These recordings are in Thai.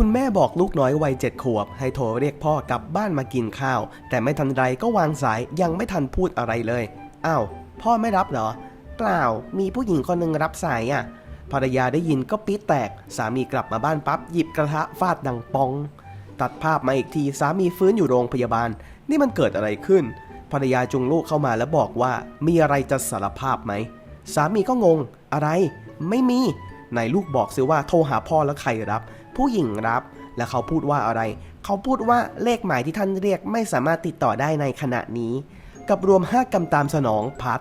คุณแม่บอกลูกน้อยวัยเจ็ดขวบ ให้โทรเรียกพ่อกลับบ้านมากินข้าว แต่ไม่ทันไรก็วางสายยังไม่ทันพูดอะไรเลยอ้าวพ่อไม่รับเหรอ เปล่า มีผู้หญิงคนหนึ่งรับสายอะภรรยาได้ยินก็ปี๊ดแตก สามีกลับมาบ้านปั๊บหยิบกระทะฟาดดังปอง ตัดภาพมาอีกทีสามีฟื้นอยู่โรงพยาบาล นี่มันเกิดอะไรขึ้น ภรรยาจุงลูกเข้ามาแล้วบอกว่า มีอะไรจะสารภาพไหม สามีก็งง อะไร ไม่มี ไหนลูกบอกซิว่าโทรหาพ่อแล้วใครรับ ผู้หญิงรับ และเขาพูดว่าอะไร เขาพูดว่าเลขหมายที่ท่านเรียกไม่สามารถติดต่อได้ในขณะนี้ กับรวม 5 กรรมตามสนองพาร์ท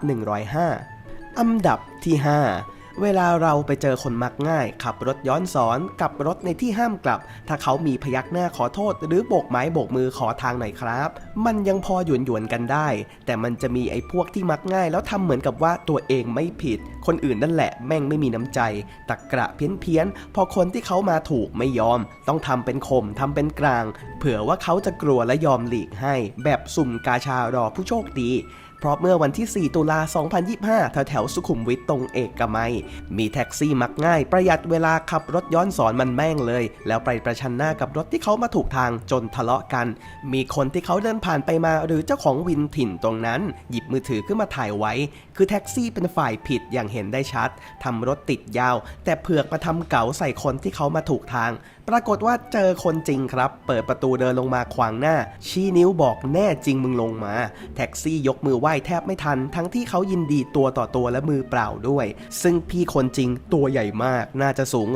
105 อันดับที่ 5 เวลาเราไปเจอคนมักง่าย ขับรถย้อนสอนกับรถในที่ห้ามกลับ ถ้าเขามีพยักหน้าขอโทษ หรือโบกไม้โบกมือขอทางหน่อยครับ มันยังพอหยวนหยวนกันได้ แต่มันจะมีไอ้พวกที่มักง่าย แล้วทำเหมือนกับว่าตัวเองไม่ผิด คนอื่นนั่นแหละแม่งไม่มีน้ำใจตะกระเพี้ยนเพี้ยนพอคนที่เขามาถูกไม่ยอม ต้องทำเป็นข่มทำเป็นกลาง เผื่อว่าเขาจะกลัวและยอมหลีกให้ แบบสุ่มกาชารอผู้โชคดี เพราะเมื่อวันที่ 4 ตุลา 2025 แถวแถวสุขุมวิทตรงเอกมัย มีแท็กซี่มักง่าย ประหยัดเวลาขับรถย้อนสอนมันแม่งเลย แล้วไปประชันหน้ากับรถที่เขามาถูกทางจนทะเลาะกัน มีคนที่เขาเดินผ่านไปมาหรือเจ้าของวินถิ่นตรงนั้น หยิบมือถือขึ้นมาถ่ายไว้ คือแท็กซี่เป็นฝ่ายผิดอย่างเห็นได้ชัดทำรถติดยาว แต่เผือกมาทำเก๋าใส่คนที่เขามาถูกทาง ปรากฏว่าเจอคนจริงครับ เปิดประตูเดินลงมาขวางหน้า ชี้นิ้วบอกแน่จริงมึงลงมา แท็กซี่ยกมือไหว้แทบไม่ทัน ทั้งที่เขายินดีตัวต่อตัวและมือเปล่าด้วย ซึ่งพี่คนจริงตัวใหญ่มากน่าจะสูง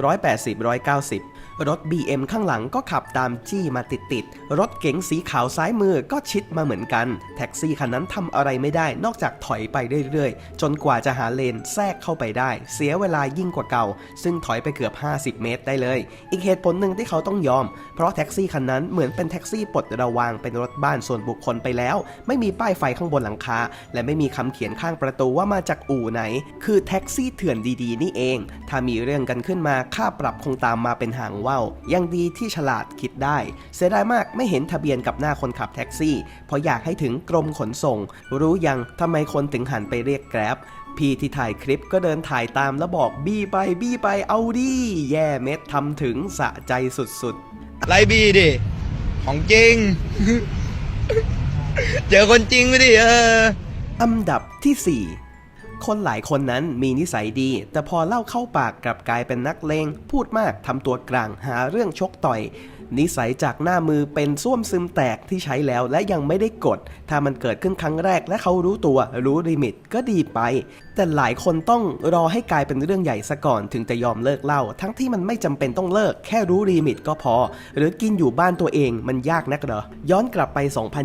180-190 รถ BM ข้างหลังก็ขับตามจี้มาติดๆ รถเก๋งสีขาวซ้ายมือก็ชิดมาเหมือนกัน แท็กซี่คันนั้นทำอะไรไม่ได้นอกจากถอยไปเรื่อยๆ จนกว่าจะหาเลนแทรกเข้าไปได้ เสียเวลายิ่งกว่าเก่า ซึ่งถอยไปเกือบ 50 เมตรได้เลย อีกเหตุผลหนึ่งที่เขาต้องยอม เพราะแท็กซี่คันนั้นเหมือนเป็นแท็กซี่ปลดระวางเป็นรถบ้านส่วนบุคคลไปแล้ว ไม่มีป้ายไฟข้างบนหลังคา และไม่มีคำเขียนข้างประตูว่ามาจากอู่ไหน คือแท็กซี่เถื่อนดีๆ นี่เอง ถ้ามีเรื่องกันขึ้นมาค่าปรับคงตามมาเป็นหางว่าวยังดีที่ฉลาดคิดได้ เสียดายมากไม่เห็นทะเบียนกับหน้าคนขับแท็กซี่ เพราะอยากให้ถึงกรมขนส่ง รู้ยังทำไมคนถึงหันไปเรียกแกร็บพี่ที่ถ่ายคลิปก็เดินถ่ายตามแล้วบอกบี้ไปบี้ไปเอาดิแย่เม็ดทำถึงสะใจสุดๆไลบีดิ ของจริง เจอคนจริงไปดิเอออันดับที่ 4 คนหลายคนนั้นมีนิสัยดี แต่พอเล่าเข้าปากกลับกลายเป็นนักเลงพูดมากทำตัวกลางหาเรื่องชกต่อยนิสัยจากหน้ามือเป็นส้วมซึมแตกที่ใช้แล้วและยังไม่ได้กด ถ้ามันเกิดขึ้นครั้งแรกและเขารู้ตัวรู้ลิมิตก็ดีไป แต่หลายคนต้องรอให้กลายเป็นเรื่องใหญ่ซะก่อนถึงจะยอมเลิกเล้าทั้งที่มันไม่จำเป็นต้องเลิก แค่รู้ลิมิตก็พอ หรือกินอยู่บ้านตัวเองมันยากนักเหรอ ย้อนกลับไป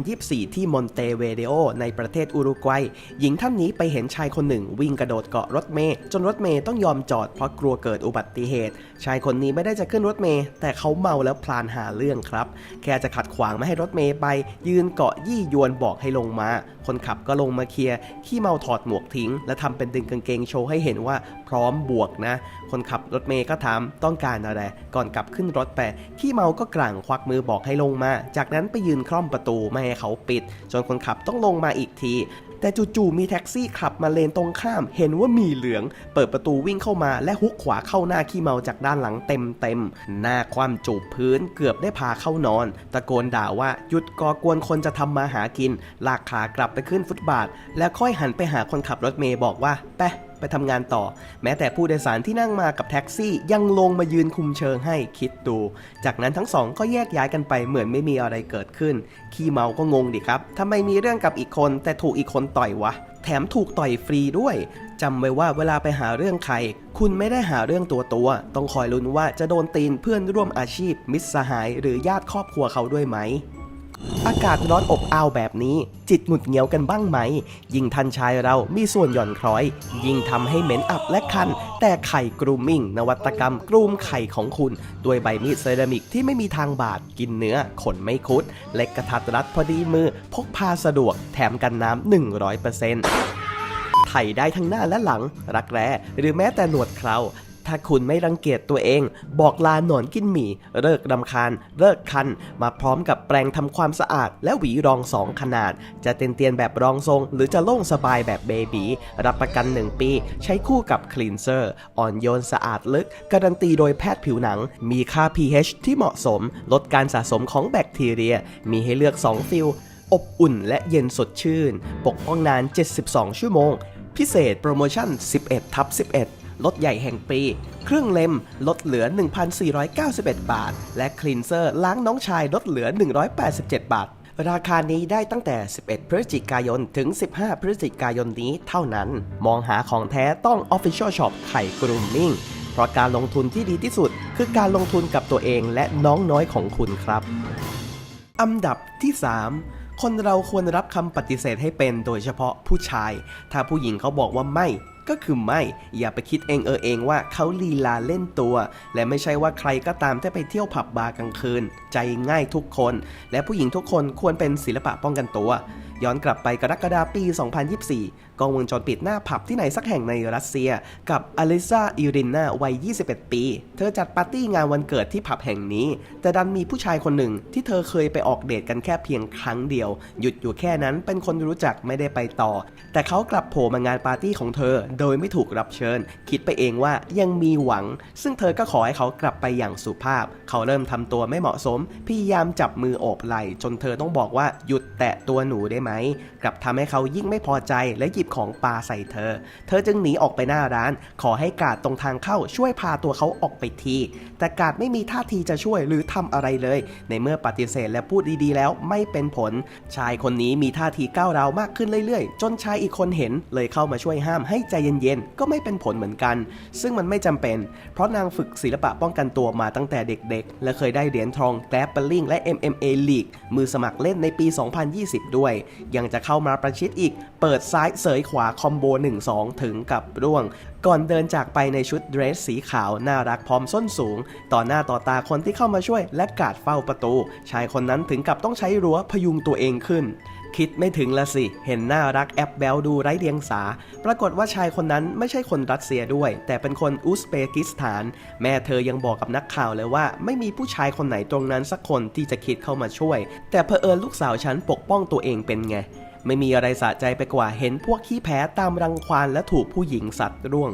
2024 ที่มอนเตเวเดโอในประเทศอุรุกวัย หญิงท่านนี้ไปเห็นชายคนหนึ่งวิ่งกระโดดเกาะรถเมย์จนรถเมย์ต้องยอมจอดเพราะกลัวเกิดอุบัติเหตุ ชายคนนี้ไม่ได้จะขึ้นรถเมย์แต่เขาเมาแล้วพลานหาเรื่องครับ แค่จะขัดขวางไม่ให้รถเมย์ไป ยืนเกาะยี่ยวนบอกให้ลงมา คนขับก็ลงมาเคลียร์ขี้เมาถอดหมวกทิ้ง และทำเป็นดึงกางเกงโชว์ให้เห็นว่าพร้อมบวกนะ คนขับรถเมย์ก็ถามต้องการอะไร ก่อนกลับขึ้นรถไปขี้เมาก็กลางควักมือบอกให้ลงมา จากนั้นไปยืนคล่อมประตูไม่ให้เขาปิด จนคนขับต้องลงมาอีกที แต่จู่ๆมีแท็กซี่ขับมาเลนตรงข้าม เห็นว่ามีเหลือง เปิดประตูวิ่งเข้ามาและฮุกขวาเข้าหน้าขี้เมาจากด้านหลังเต็มๆหน้าคว่ำจูบพื้นเกือบได้พาเข้านอน ตะโกนด่าว่าหยุดก่อกวนคนจะทำมาหากิน ลากขากลับไปขึ้นฟุตบาท แล้วค่อยหันไปหาคนขับรถเมย์บอกว่าไป ไปทำงานต่อ แม้แต่ผู้โดยสารที่นั่งมากับแท็กซี่ยังลงมายืนคุมเชิงให้คิดดู จากนั้นทั้งสองก็แยกย้ายกันไปเหมือนไม่มีอะไรเกิดขึ้น ขี้เมาก็งงดิครับทำไมมีเรื่องกับอีกคน แต่ถูกอีกคนต่อยวะ แถมถูกต่อยฟรีด้วยจำไว้ว่าเวลาไปหาเรื่องใคร คุณไม่ได้หาเรื่องตัวตัว ต้องคอยลุ้นว่าจะโดนตีนเพื่อนร่วมอาชีพ มิตรสหาย หรือญาติครอบครัวเขาด้วยไหม อากาศร้อนอบอ้าวแบบนี้ จิตหงุดเหงียวกันบ้างไหม ยิ่งทันชายเรามีส่วนหย่อนคล้อย ยิ่งทำให้เหม็นอับและคัน แต่ไข่กรูมมิ่ง นวัตกรรมกรูมไข่ของคุณ ด้วยใบมีดเซรามิกที่ไม่มีทางบาด กินเนื้อ ขนไม่คุด เล็กกระทัดรัดพอดีมือ พกพาสะดวก แถมกันน้ำ100%ไถได้ทั้งหน้าและหลัง รักแร้หรือแม้แต่หนวดเครา ถ้าคุณไม่รังเกียจตัวเอง บอกลาหนอนกินหมี่เลิกรำคาญ เลิกคัน มาพร้อมกับแปรงทำความสะอาด และหวีรองสองขนาด จะเตียนๆแบบรองทรง หรือจะโล่งสบายแบบเบบีรับประกัน 1 ปี ใช้คู่กับคลีนเซอร์อ่อนโยนสะอาดลึก การันตีโดยแพทย์ผิวหนัง มีค่า pH ที่เหมาะสม ลดการสะสมของแบคทีเรีย มีให้เลือก 2 ฟิลอบอุ่นและเย็นสดชื่น ปกป้องนาน 72 ชั่วโมง พิเศษโปรโมชั่น 11ทับ11 ลดใหญ่แห่งปี เครื่องเล็มลดเหลือ 1,491 บาท และคลีนเซอร์ล้างน้องชายลดเหลือ 187 บาท ราคานี้ได้ตั้งแต่ 11 พฤศจิกายน ถึง 15 พฤศจิกายนนี้เท่านั้น มองหาของแท้ต้อง Official Shop ไข่กรูมมิ่ง เพราะการลงทุนที่ดีที่สุด คือการลงทุนกับตัวเองและน้องน้อยของคุณครับ อันดับที่ 3คนเราควรรับคำปฏิเสธให้เป็นโดยเฉพาะผู้ชาย ถ้าผู้หญิงเขาบอกว่าไม่ ก็คือไม่ อย่าไปคิดเองเออเองว่าเขาลีลาเล่นตัว และไม่ใช่ว่าใครก็ตามที่ไปเที่ยวผับบาร์กลางคืน ใจง่ายทุกคน และผู้หญิงทุกคนควรเป็นศิลปะป้องกันตัวย้อนกลับไปกรกฎาปี 2024 กล้องวงจรปิดหน้าผับที่ไหนสักแห่งในรัสเซีย กับอลิซาอิรินนาวัย 21 ปี เธอจัดปาร์ตี้งานวันเกิดที่ผับแห่งนี้ แต่ดันมีผู้ชายคนหนึ่งที่เธอเคยไปออกเดทกันแค่เพียงครั้งเดียว หยุดอยู่แค่นั้นเป็นคนรู้จักไม่ได้ไปต่อ แต่เขากลับโผล่มางานปาร์ตี้ของเธอ โดยไม่ถูกรับเชิญ คิดไปเองว่ายังมีหวัง ซึ่งเธอก็ขอให้เขากลับไปอย่างสุภาพ เขาเริ่มทำตัวไม่เหมาะสม พยายามจับมือโอบไหล่จนเธอต้องบอกว่าหยุดแตะตัวหนูได้ไหมกลับทำให้เขายิ่งไม่พอใจและหยิบของปาใส่เธอ เธอจึงหนีออกไปหน้าร้าน ขอให้กาดตรงทางเข้าช่วยพาตัวเขาออกไปที แต่กาดไม่มีท่าทีจะช่วยหรือทำอะไรเลย ในเมื่อปฏิเสธและพูดดีๆ แล้วไม่เป็นผล ชายคนนี้มีท่าทีก้าวร้าวมากขึ้นเรื่อยๆ จนชายอีกคนเห็นเลยเข้ามาช่วยห้ามให้ใจเย็นๆ ก็ไม่เป็นผลเหมือนกัน ซึ่งมันไม่จำเป็น เพราะนางฝึกศิลปะป้องกันตัวมาตั้งแต่เด็กๆ และเคยได้เหรียญทองแกลปเปอร์ลิงและ MMA League มือสมัครเล่นในปี 2020 ด้วยยังจะเข้ามาประชิดอีก เปิดซ้ายเสยขวาคอมโบ 1-2 ถึงกับร่วง ก่อนเดินจากไปในชุดเดรสสีขาว น่ารักพร้อมส้นสูง ต่อหน้าต่อตาคนที่เข้ามาช่วยและกาดเฝ้าประตู ชายคนนั้นถึงกับต้องใช้รั้วพยุงตัวเองขึ้น คิดไม่ถึงละสิ เห็นน่ารักแอบแบลดูไร้เดียงสา ปรากฏว่าชายคนนั้นไม่ใช่คนรัสเซียด้วย แต่เป็นคนอุซเบกิสถาน แม่เธอยังบอกกับนักข่าวเลยว่า ไม่มีผู้ชายคนไหนตรงนั้นสักคนที่จะคิดเข้ามาช่วย แต่เผอิญลูกสาวฉันปกป้องตัวเองเป็นไง ไม่มีอะไรสะใจไปกว่าเห็นพวกขี้แพ้ตามรังควานและถูกผู้หญิงสัตว์ร่วง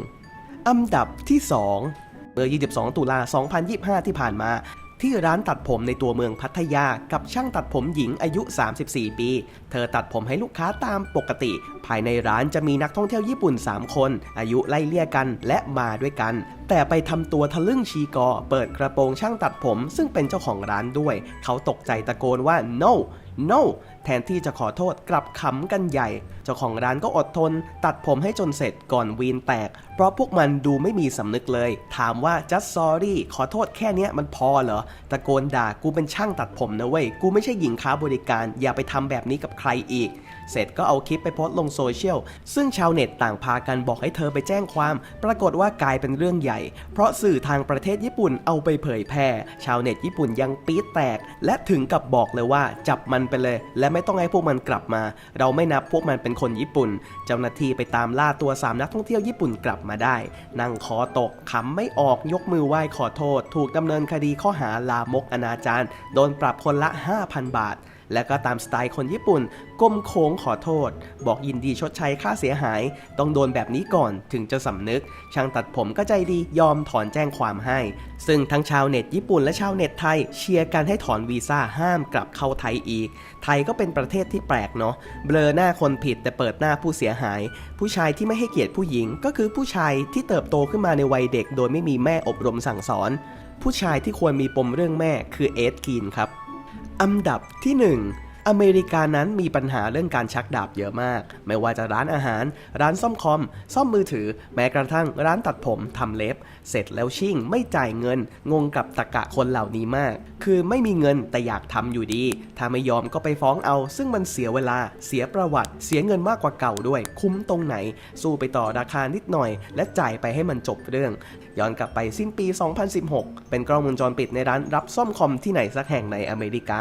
อันดับที่ 2เมื่อ 22 ตุลา 2025 ที่ผ่านมา ที่ร้านตัดผมในตัวเมืองพัทยา กับช่างตัดผมหญิงอายุ 34 ปี เธอตัดผมให้ลูกค้าตามปกติ ภายในร้านจะมีนักท่องเที่ยวญี่ปุ่น 3 คน อายุไล่เลี่ยกันและมาด้วยกัน แต่ไปทำตัวทะลึ่งชีกอ เปิดกระโปรงช่างตัดผม ซึ่งเป็นเจ้าของร้านด้วย เขาตกใจตะโกนว่า no no แทนที่จะขอโทษกลับขำกันใหญ่ เจ้าของร้านก็อดทน ตัดผมให้จนเสร็จก่อนวีนแตก เพราะพวกมันดูไม่มีสำนึกเลย ถามว่า just sorry ขอโทษแค่เนี้ยมันพอเหรอ ตะโกนด่ากูเป็นช่างตัดผมนะเว้ย กูไม่ใช่หญิงค้าบริการ อย่าไปทำแบบนี้กับใครอีก เสร็จก็เอาคลิปไปโพสต์ลงโซเชียล ซึ่งชาวเน็ตต่างพากันบอกให้เธอไปแจ้งความ ปรากฏว่ากลายเป็นเรื่องใหญ่ เพราะสื่อทางประเทศญี่ปุ่นเอาไปเผยแพร่ ชาวเน็ตญี่ปุ่นยังปี๊ดแตก และถึงกับบอกเลยว่าจับมันไปเลย และไม่ต้องให้พวกมันกลับมา เราไม่นับพวกมันเป็นคนญี่ปุ่น เจ้าหน้าที่ไปตามล่าตัวสามนักท่องเที่ยวญี่ปุ่นกลับมาได้ นั่งคอตกขำไม่ออกยกมือไหว้ขอโทษ ถูกดำเนินคดีข้อหาลามกอนาจารโดนปรับคนละ 5,000 บาท และก็ตามสไตล์คนญี่ปุ่นก้มโค้งขอโทษ บอกยินดีชดใช้ค่าเสียหาย ต้องโดนแบบนี้ก่อนถึงจะสำนึก ช่างตัดผมก็ใจดียอมถอนแจ้งความให้ ซึ่งทั้งชาวเน็ตญี่ปุ่นและชาวเน็ตไทย เชียร์กันให้ถอนวีซ่าห้ามกลับเข้าไทยอีก ไทยก็เป็นประเทศที่แปลกเนาะเบลอหน้าคนผิดแต่เปิดหน้าผู้เสียหาย ผู้ชายที่ไม่ให้เกียรติผู้หญิง ก็คือผู้ชายที่เติบโตขึ้นมาในวัยเด็ก โดยไม่มีแม่อบรมสั่งสอน ผู้ชายที่ควรมีปมเรื่องแม่คือเอดกีนครับ อันดับที่ 1 อเมริกานั้นมีปัญหาเรื่องการชักดาบเยอะมาก ไม่ว่าจะร้านอาหาร ร้านซ่อมคอม ซ่อมมือถือ แม้กระทั่งร้านตัดผมทำเล็บ เสร็จแล้วชิ่งไม่จ่ายเงิน งงกับตะกะคนเหล่านี้มาก คือไม่มีเงินแต่อยากทำอยู่ดี ถ้าไม่ยอมก็ไปฟ้องเอา ซึ่งมันเสียเวลา เสียประวัติ เสียเงินมากกว่าเก่าด้วย คุ้มตรงไหน สู้ไปต่อราคานิดหน่อย และจ่ายไปให้มันจบเรื่อง ย้อนกลับไปสิ้นปี 2016 เป็นกล้องวงจรปิดในร้านรับซ่อมคอมที่ไหนสักแห่งในอเมริกา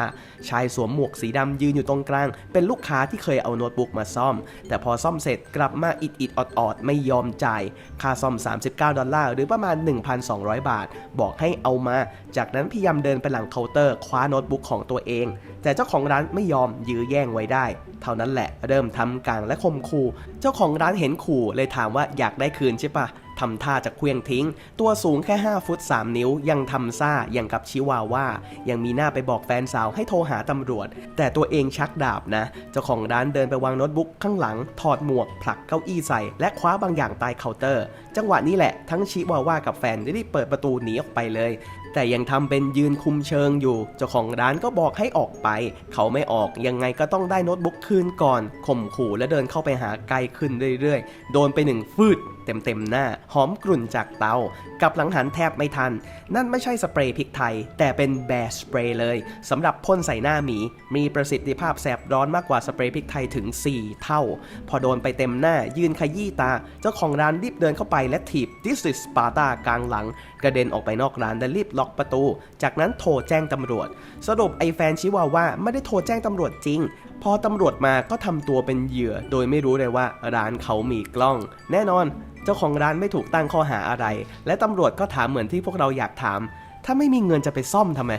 ชายสวมหมวกสีดำยืนอยู่ตรงกลาง เป็นลูกค้าที่เคยเอาโน้ตบุ๊กมาซ่อม แต่พอซ่อมเสร็จกลับมาอิดอิดออดออดไม่ยอมจ่าย ค่าซ่อม 39 ดอลลาร์หรือประมาณ 1,200 บาท บอกให้เอามา จากนั้นพยายามเดินไปหลังเคาน์เตอร์คว้าโน้ตบุ๊กของตัวเอง แต่เจ้าของร้านไม่ยอมยื้อแย่งไว้ได้ เท่านั้นแหละเริ่มทำกลางและข่มขู่ เจ้าของร้านเห็นขู่เลยถามว่าอยากได้คืนใช่ปะ ทำท่าจะเคลื่องทิ้ง ตัวสูงแค่ 5 ฟุต 3 นิ้ว ยังทำซ่ายังกับชิวาว่า ยังมีหน้าไปบอกแฟนสาวให้โทรหาตำรวจ แต่ตัวเองชักดาบนะ เจ้าของร้านเดินไปวางโน้ตบุ๊กข้างหลัง ถอดหมวก ผลักเก้าอี้ใส่ และคว้าบางอย่างใต้เคาน์เตอร์ จังหวะนี้แหละ ทั้งชิวาว่ากับแฟนได้รีบเปิดประตูหนีออกไปเลย แต่ยังทำเป็นยืนคุมเชิงอยู่ เจ้าของร้านก็บอกให้ออกไป เขาไม่ออกยังไงก็ต้องได้โน้ตบุ๊กคืนก่อนข่มขู่และเดินเข้าไปหาไกลขึ้นเรื่อยๆ โดนไปหนึ่งฟืดเต็มๆหน้า หอมกลุ่นจากเตา กับหลังหันแทบไม่ทัน นั่นไม่ใช่สเปรย์พริกไทย แต่เป็นแบร์สเปรย์เลยสำหรับพ่นใส่หน้าหมี มีประสิทธิภาพแสบร้อนมากกว่าสเปรย์พริกไทยถึง 4 เท่า พอโดนไปเต็มหน้ายืนขยี้ตา เจ้าของร้านรีบเดินเข้าไปและถีบ This is Sparta กลางหลัง กระเด็นออกไปนอกร้านและรีบล็อกประตู จากนั้นโทรแจ้งตำรวจ สรุปไอ้แฟนชิวาว่าไม่ได้โทรแจ้งตำรวจจริง พอตำรวจมาก็ทำตัวเป็นเหยื่อ โดยไม่รู้เลยว่าร้านเขามีกล้อง แน่นอน เจ้าของร้านไม่ถูกตั้งข้อหาอะไร และตำรวจก็ถามเหมือนที่พวกเราอยากถาม ถ้าไม่มีเงินจะไปซ่อมทำไม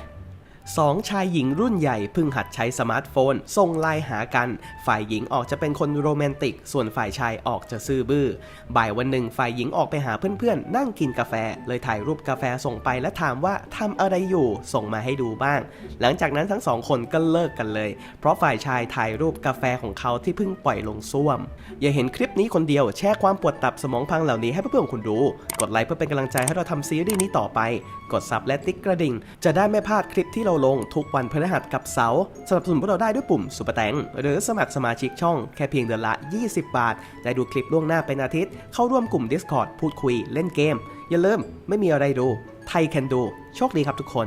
สองชายหญิงรุ่นใหญ่พิ่งหัดใช้สมาร์ทโฟนส่งไลน์หากัน ฝ่ายหญิงออกจะเป็นคนโรแมนติก ส่วนฝ่ายชายออกจะซื่อบื้อ บ่ายวันหนึ่งฝ่ายหญิงออกไปหาเพื่อนๆ นั่งกินกาแฟ เลยถ่ายรูปกาแฟส่งไปและถามว่าทำอะไรอยู่ ส่งมาให้ดูบ้าง หลังจากนั้นทั้งสองคนก็เลิกกันเลย เพราะฝ่ายชายถ่ายรูปกาแฟของเขาที่เพิ่งปล่อยลงส้วม อย่าเห็นคลิปนี้คนเดียวแชร์ความปวดตับสมองพังเหล่านี้ให้เพื่อนๆคุณดู กดไลค์เพื่อเป็นกำลังใจให้เราทำซีรีส์นี้ต่อไป กดซับและติ๊กกระดิ่ง จะได้ไม่พลาดคลิปที่เราเราลงทุกวันพฤหัสกับเสาร์สนับสนุนพวกเราได้ด้วยปุ่มสุปแตงหรือสมัครสมาชิกช่องแค่เพียงเดือนละ 20 บาท ได้ดูคลิปล่วงหน้าเป็นอาทิตย์ เข้าร่วมกลุ่ม Discord พูดคุยเล่นเกม อย่าลืมไม่มีอะไรดูไทยแคนดูโชคดีครับทุกคน